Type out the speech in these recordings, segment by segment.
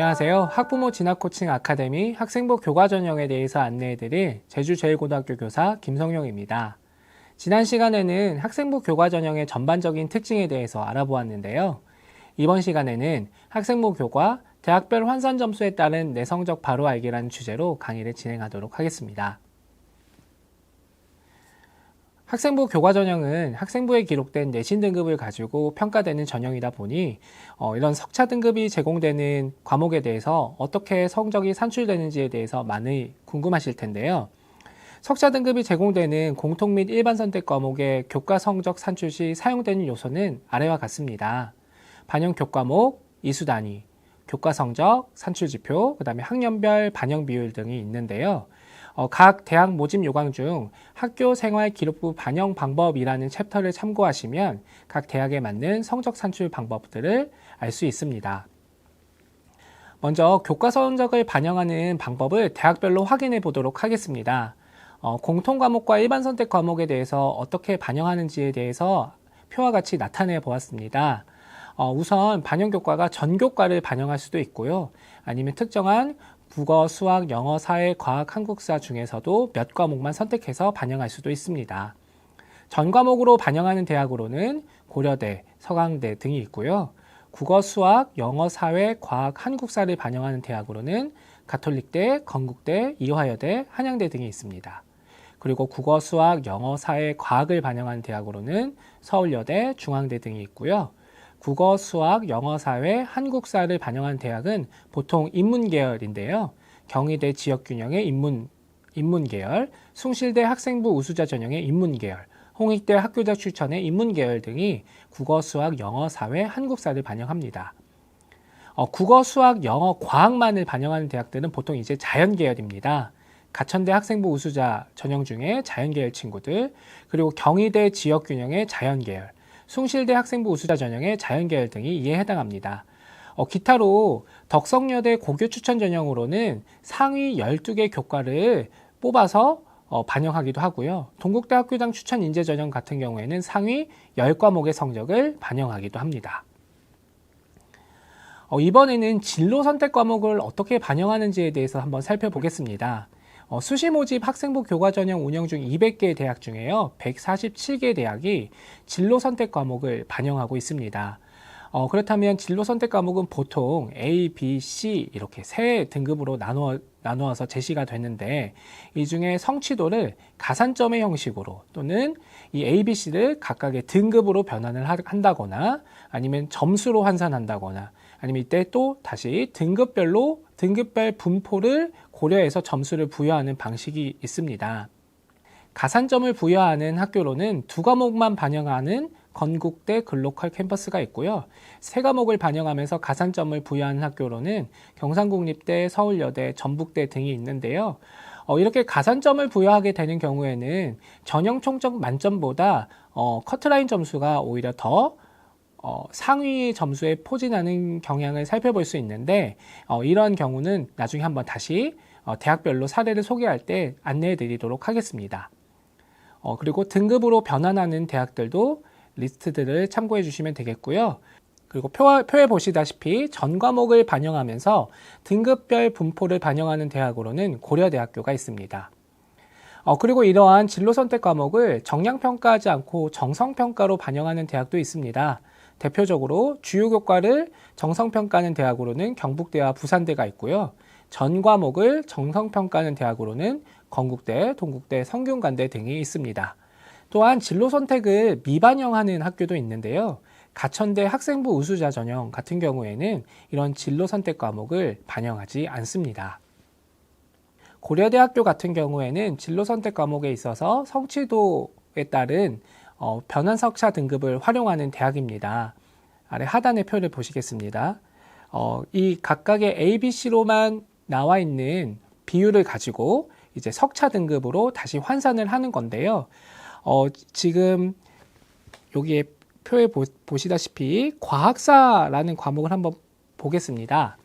안녕하세요. 학부모 진학 코칭 아카데미 학생부 교과 전형에 대해서 안내해드릴 제주제일고등학교 교사 김성용입니다. 지난 시간에는 학생부 교과 전형의 전반적인 특징에 대해서 알아보았는데요. 이번 시간에는 학생부 교과 대학별 환산 점수에 따른 내 성적 바로 알기라는 주제로 강의를 진행하도록 하겠습니다. 학생부 교과 전형은 학생부에 기록된 내신 등급을 가지고 평가되는 전형이다 보니 어, 이런 석차 등급이 제공되는 과목에 대해서 어떻게 성적이 산출되는지에 대해서 많이 궁금하실 텐데요. 석차 등급이 제공되는 공통 및 일반 선택 과목의 교과 성적 산출 시 사용되는 요소는 아래와 같습니다. 반영 교과목, 이수 단위, 교과 성적, 산출 지표, 그다음에 학년별 반영 비율 등이 있는데요. 어, 각 대학 모집 요강 중 학교 생활 기록부 반영 방법이라는 챕터를 참고하시면 각 대학에 맞는 성적 산출 방법들을 알 수 있습니다. 먼저 교과 성적을 반영하는 방법을 대학별로 확인해 보도록 하겠습니다. 어, 공통 과목과 일반 선택 과목에 대해서 어떻게 반영하는지에 대해서 표와 같이 나타내 보았습니다. 어, 우선 반영 교과가 전 교과를 반영할 수도 있고요. 아니면 특정한 국어, 수학, 영어, 사회, 과학, 한국사 중에서도 몇 과목만 선택해서 반영할 수도 있습니다. 전 과목으로 반영하는 대학으로는 고려대, 서강대 등이 있고요. 국어, 수학, 영어, 사회, 과학, 한국사를 반영하는 대학으로는 가톨릭대, 건국대, 이화여대, 한양대 등이 있습니다. 그리고 국어, 수학, 영어, 사회, 과학을 반영하는 대학으로는 서울여대, 중앙대 등이 있고요. 국어, 수학, 영어, 사회, 한국사를 반영한 대학은 보통 인문 계열인데요. 경희대 지역 균형의 인문, 인문 계열, 숭실대 학생부 우수자 전형의 인문 계열, 홍익대 학교자 추천의 인문 계열 등이 국어, 수학, 영어, 사회, 한국사를 반영합니다. 어, 국어, 수학, 영어, 과학만을 반영하는 대학들은 보통 이제 자연 계열입니다. 가천대 학생부 우수자 전형 중에 자연계열 친구들, 그리고 경희대 지역균형의 자연계열, 숭실대 학생부 우수자 전형의 자연계열 등이 이에 해당합니다. 어, 기타로 덕성여대 고교 추천 전형으로는 상위 12개 교과를 뽑아서 어, 반영하기도 하고요. 동국대 학교장 추천 인재 전형 같은 경우에는 상위 10과목의 성적을 반영하기도 합니다. 어, 이번에는 진로 선택 과목을 어떻게 반영하는지에 대해서 한번 살펴보겠습니다. 어, 수시 모집 학생부 교과 전형 운영 중 200개 대학 중에요. 147개 대학이 진로 선택 과목을 반영하고 있습니다. 어, 그렇다면 진로 선택 과목은 보통 A, B, C 이렇게 세 등급으로 나누어, 나누어서 제시가 되는데 이 중에 성취도를 가산점의 형식으로 또는 이 A, B, C를 각각의 등급으로 변환을 하- 한다거나 아니면 점수로 환산한다거나 아니면 이때 또 다시 등급별로 등급별 분포를 고려해서 점수를 부여하는 방식이 있습니다. 가산점을 부여하는 학교로는 두 과목만 반영하는 건국대 글로컬 캠퍼스가 있고요. 세 과목을 반영하면서 가산점을 부여하는 학교로는 경상국립대, 서울여대, 전북대 등이 있는데요. 어, 이렇게 가산점을 부여하게 되는 경우에는 전형 총적 만점보다 어, 커트라인 점수가 오히려 더 어, 상위 점수에 포진하는 경향을 살펴볼 수 있는데 어, 이런 경우는 나중에 한번 다시 어, 대학별로 사례를 소개할 때 안내해 드리도록 하겠습니다. 어, 그리고 등급으로 변환하는 대학들도 리스트들을 참고해 주시면 되겠고요. 그리고 표, 표에 보시다시피 전 과목을 반영하면서 등급별 분포를 반영하는 대학으로는 고려대학교가 있습니다. 어, 그리고 이러한 진로 선택 과목을 정량 평가하지 않고 정성 평가로 반영하는 대학도 있습니다. 대표적으로 주요 교과를 정성 평가하는 대학으로는 경북대와 부산대가 있고요. 전 과목을 정성 평가하는 대학으로는 건국대, 동국대, 성균관대 등이 있습니다. 또한 진로 선택을 미반영하는 학교도 있는데요. 가천대 학생부 우수자 전형 같은 경우에는 이런 진로 선택 과목을 반영하지 않습니다. 고려대학교 같은 경우에는 진로 선택 과목에 있어서 성취도에 따른 어, 변환 석차 등급을 활용하는 대학입니다. 아래 하단의 표를 보시겠습니다. 어, 이 각각의 A, B, C로만 나와 있는 비율을 가지고 이제 석차 등급으로 다시 환산을 하는 건데요. 어, 지금 여기에 표에 보, 보시다시피 과학사라는 과목을 한번 보겠습니다.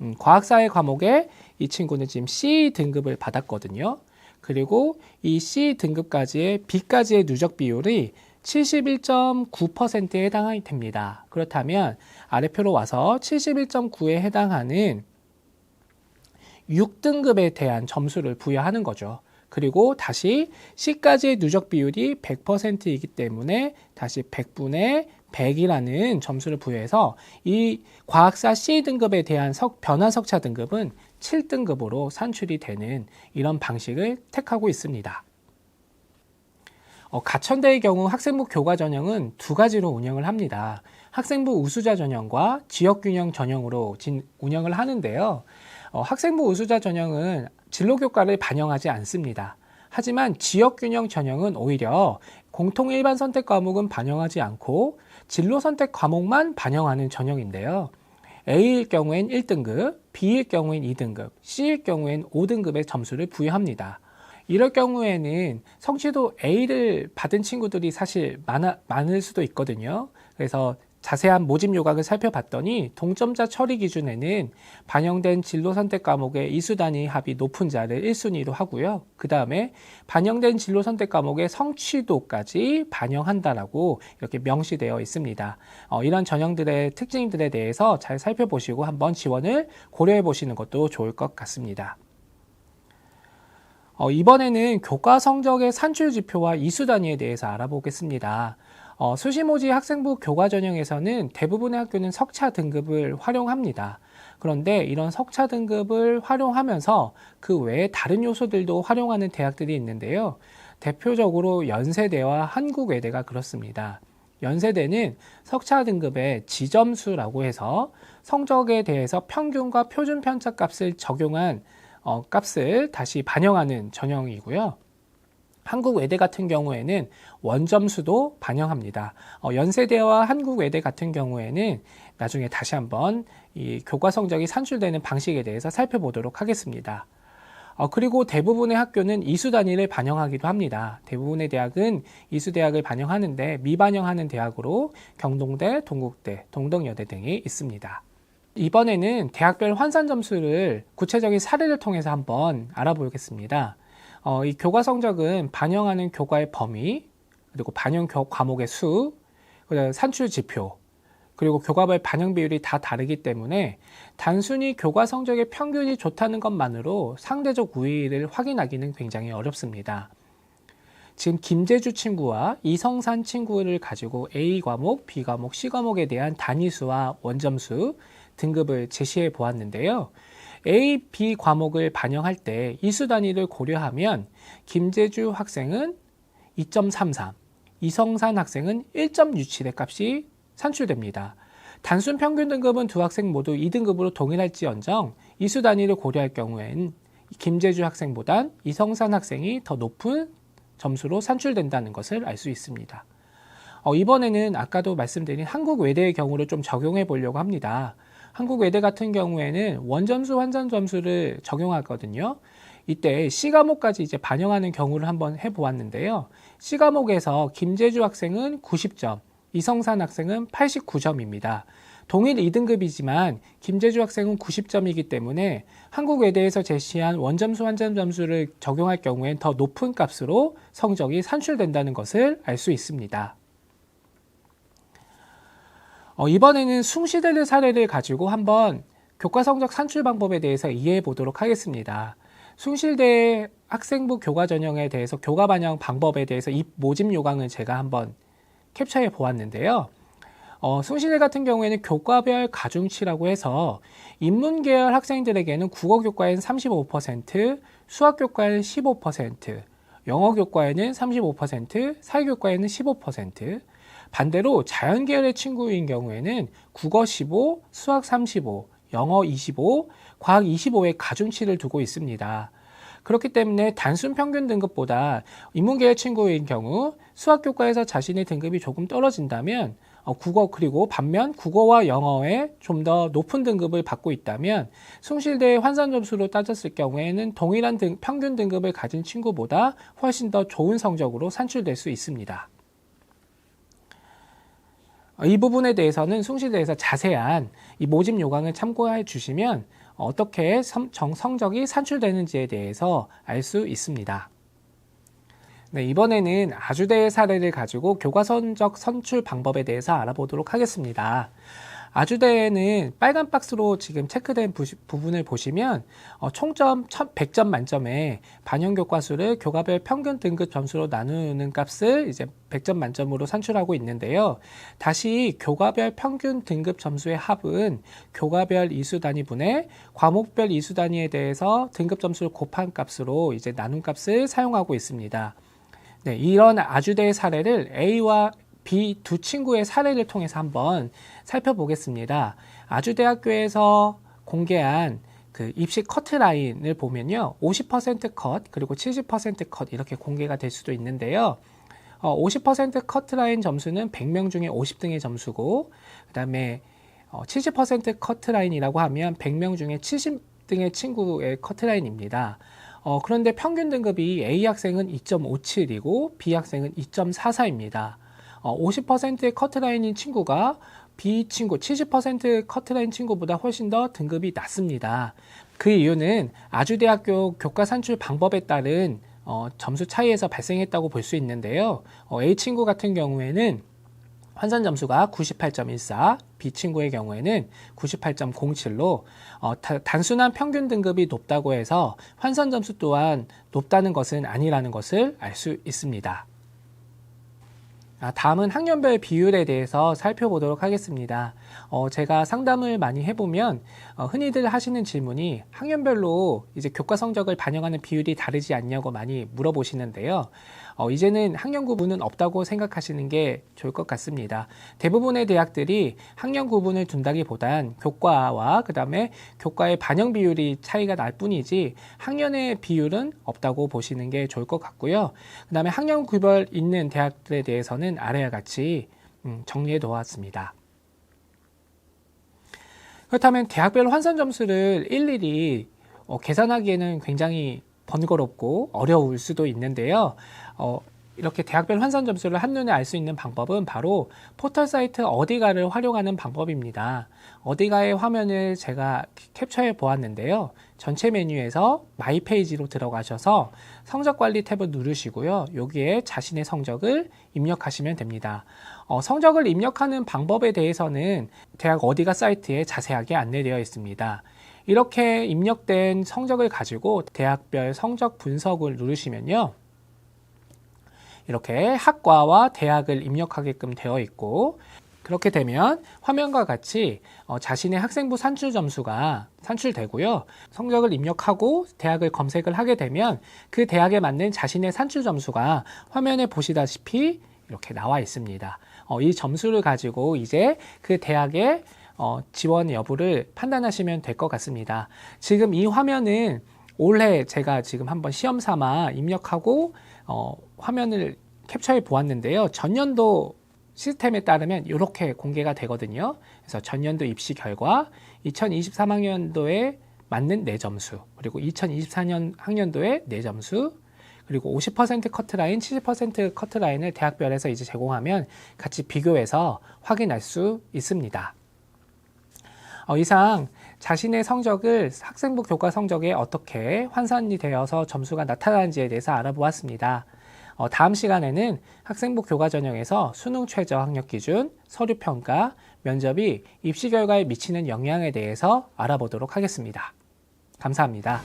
음, 과학사의 과목에 이 친구는 지금 C 등급을 받았거든요. 그리고 이 C 등급까지의 B까지의 누적 비율이 71.9%에 해당이 됩니다. 그렇다면 아래표로 와서 71.9에 해당하는 6등급에 대한 점수를 부여하는 거죠. 그리고 다시 C까지의 누적 비율이 100%이기 때문에 다시 100분의 100이라는 점수를 부여해서 이 과학사 C 등급에 대한 석, 변화 석차 등급은 7등급으로 산출이 되는 이런 방식을 택하고 있습니다. 어, 가천대의 경우 학생부 교과 전형은 두 가지로 운영을 합니다. 학생부 우수자 전형과 지역균형 전형으로 진, 운영을 하는데요. 어, 학생부 우수자 전형은 진로 교과를 반영하지 않습니다. 하지만 지역균형 전형은 오히려 공통 일반 선택 과목은 반영하지 않고 진로 선택 과목만 반영하는 전형인데요. A일 경우엔 1등급, B일 경우엔 2등급, C일 경우엔 5등급의 점수를 부여합니다. 이럴 경우에는 성취도 A를 받은 친구들이 사실 많아, 많을 수도 있거든요. 그래서 자세한 모집 요각을 살펴봤더니 동점자 처리 기준에는 반영된 진로 선택 과목의 이수 단위 합이 높은 자를 1순위로 하고요. 그 다음에 반영된 진로 선택 과목의 성취도까지 반영한다라고 이렇게 명시되어 있습니다. 어, 이런 전형들의 특징들에 대해서 잘 살펴보시고 한번 지원을 고려해 보시는 것도 좋을 것 같습니다. 어, 이번에는 교과 성적의 산출 지표와 이수 단위에 대해서 알아보겠습니다. 어, 수시모지 학생부 교과 전형에서는 대부분의 학교는 석차 등급을 활용합니다. 그런데 이런 석차 등급을 활용하면서 그 외에 다른 요소들도 활용하는 대학들이 있는데요. 대표적으로 연세대와 한국외대가 그렇습니다. 연세대는 석차 등급의 지점수라고 해서 성적에 대해서 평균과 표준 편차 값을 적용한 어, 값을 다시 반영하는 전형이고요. 한국 외대 같은 경우에는 원점수도 반영합니다. 어, 연세대와 한국 외대 같은 경우에는 나중에 다시 한번 이 교과 성적이 산출되는 방식에 대해서 살펴보도록 하겠습니다. 어, 그리고 대부분의 학교는 이수 단위를 반영하기도 합니다. 대부분의 대학은 이수 대학을 반영하는데 미반영하는 대학으로 경동대, 동국대, 동덕여대 등이 있습니다. 이번에는 대학별 환산 점수를 구체적인 사례를 통해서 한번 알아보겠습니다. 어, 이 교과 성적은 반영하는 교과의 범위, 그리고 반영 교, 과목의 수, 그다음 산출 지표, 그리고 교과별 반영 비율이 다 다르기 때문에 단순히 교과 성적의 평균이 좋다는 것만으로 상대적 우위를 확인하기는 굉장히 어렵습니다. 지금 김재주 친구와 이성산 친구를 가지고 A 과목, B 과목, C 과목에 대한 단위수와 원점수 등급을 제시해 보았는데요. A, B 과목을 반영할 때 이수 단위를 고려하면 김재주 학생은 2.33, 이성산 학생은 1.67의 값이 산출됩니다. 단순 평균 등급은 두 학생 모두 2등급으로 동일할지언정 이수 단위를 고려할 경우엔 김재주 학생보단 이성산 학생이 더 높은 점수로 산출된다는 것을 알 수 있습니다. 어, 이번에는 아까도 말씀드린 한국 외대의 경우를 좀 적용해 보려고 합니다. 한국 외대 같은 경우에는 원점수 환산 점수를 적용하거든요. 이때 C 과목까지 이제 반영하는 경우를 한번 해보았는데요. C 과목에서 김재주 학생은 90점, 이성산 학생은 89점입니다. 동일 2등급이지만 김재주 학생은 90점이기 때문에 한국 외대에서 제시한 원점수 환산 점수를 적용할 경우엔 더 높은 값으로 성적이 산출된다는 것을 알 수 있습니다. 어, 이번에는 숭시대를 사례를 가지고 한번 교과 성적 산출 방법에 대해서 이해해 보도록 하겠습니다. 숭실대 학생부 교과 전형에 대해서 교과 반영 방법에 대해서 이 모집 요강을 제가 한번 캡처해 보았는데요. 어, 숭실대 같은 경우에는 교과별 가중치라고 해서 인문 계열 학생들에게는 국어 교과엔 35%, 수학 교과엔 15%, 영어 교과에는 35%, 사회 교과에는 15%, 반대로 자연계열의 친구인 경우에는 국어 15, 수학 35, 영어 25, 과학 25의 가중치를 두고 있습니다. 그렇기 때문에 단순 평균 등급보다 인문계열 친구인 경우 수학 교과에서 자신의 등급이 조금 떨어진다면 어, 국어 그리고 반면 국어와 영어에 좀 더 높은 등급을 받고 있다면 숭실대의 환산 점수로 따졌을 경우에는 동일한 등, 평균 등급을 가진 친구보다 훨씬 더 좋은 성적으로 산출될 수 있습니다. 어, 이 부분에 대해서는 숭실대에서 자세한 이 모집 요강을 참고해 주시면 어떻게 성, 적이 산출되는지에 대해서 알 수 있습니다. 네, 이번에는 아주대의 사례를 가지고 교과서적 선출 방법에 대해서 알아보도록 하겠습니다. 아주대에는 빨간 박스로 지금 체크된 부, 분을 보시면 어, 총점 100점 만점에 반영 교과수를 교과별 평균 등급 점수로 나누는 값을 이제 100점 만점으로 산출하고 있는데요. 다시 교과별 평균 등급 점수의 합은 교과별 이수 단위 분의 과목별 이수 단위에 대해서 등급 점수를 곱한 값으로 이제 나눈 값을 사용하고 있습니다. 네, 이런 아주대의 사례를 A와 B 두 친구의 사례를 통해서 한번 살펴보겠습니다. 아주대학교에서 공개한 그 입시 커트라인을 보면요. 50% 컷, 그리고 70%컷 이렇게 공개가 될 수도 있는데요. 어, 50% 커트라인 점수는 100명 중에 50등의 점수고, 그 다음에 어, 70% 커트라인이라고 하면 100명 중에 70등의 친구의 커트라인입니다. 어, 그런데 평균 등급이 A 학생은 2.57이고 B 학생은 2.44입니다. 어, 50%의 커트라인인 친구가 B 친구 70% 커트라인 친구보다 훨씬 더 등급이 낮습니다. 그 이유는 아주대학교 교과 산출 방법에 따른 어, 점수 차이에서 발생했다고 볼 수 있는데요. 어, A 친구 같은 경우에는 환산 점수가 98.14, B 친구의 경우에는 98.07로 어, 다, 단순한 평균 등급이 높다고 해서 환산 점수 또한 높다는 것은 아니라는 것을 알 수 있습니다. 아, 다음은 학년별 비율에 대해서 살펴보도록 하겠습니다. 어, 제가 상담을 많이 해보면 어, 흔히들 하시는 질문이 학년별로 이제 교과 성적을 반영하는 비율이 다르지 않냐고 많이 물어보시는데요. 어, 이제는 학년 구분은 없다고 생각하시는 게 좋을 것 같습니다. 대부분의 대학들이 학년 구분을 둔다기보단 교과와 그 다음에 교과의 반영 비율이 차이가 날 뿐이지 학년의 비율은 없다고 보시는 게 좋을 것 같고요. 그 다음에 학년 구별 있는 대학들에 대해서는 아래와 같이 음, 정리해 놓았습니다. 그렇다면 대학별 환산 점수를 일일이 어, 계산하기에는 굉장히 번거롭고 어려울 수도 있는데요. 어, 이렇게 대학별 환산 점수를 한눈에 알 수 있는 방법은 바로 포털 사이트 어디가를 활용하는 방법입니다. 어디가의 화면을 제가 캡처해 보았는데요. 전체 메뉴에서 마이 페이지로 들어가셔서 성적 관리 탭을 누르시고요. 여기에 자신의 성적을 입력하시면 됩니다. 어, 성적을 입력하는 방법에 대해서는 대학 어디가 사이트에 자세하게 안내되어 있습니다. 이렇게 입력된 성적을 가지고 대학별 성적 분석을 누르시면요. 이렇게 학과와 대학을 입력하게끔 되어 있고 그렇게 되면 화면과 같이 어, 자신의 학생부 산출 점수가 산출되고요. 성적을 입력하고 대학을 검색을 하게 되면 그 대학에 맞는 자신의 산출 점수가 화면에 보시다시피 이렇게 나와 있습니다. 어, 이 점수를 가지고 이제 그 대학의 어, 지원 여부를 판단하시면 될 것 같습니다. 지금 이 화면은 올해 제가 지금 한번 시험 삼아 입력하고 어, 화면을 캡처해 보았는데요. 전년도 시스템에 따르면 이렇게 공개가 되거든요. 그래서 전년도 입시 결과 2023학년도에 맞는 내 점수, 그리고 2024년 학년도에 내 점수, 그리고 50% 커트라인, 70% 커트라인을 대학별에서 이제 제공하면 같이 비교해서 확인할 수 있습니다. 어, 이상 자신의 성적을 학생부 교과 성적에 어떻게 환산이 되어서 점수가 나타나는지에 대해서 알아보았습니다. 어, 다음 시간에는 학생부 교과 전형에서 수능 최저 학력 기준, 서류 평가, 면접이 입시 결과에 미치는 영향에 대해서 알아보도록 하겠습니다. 감사합니다.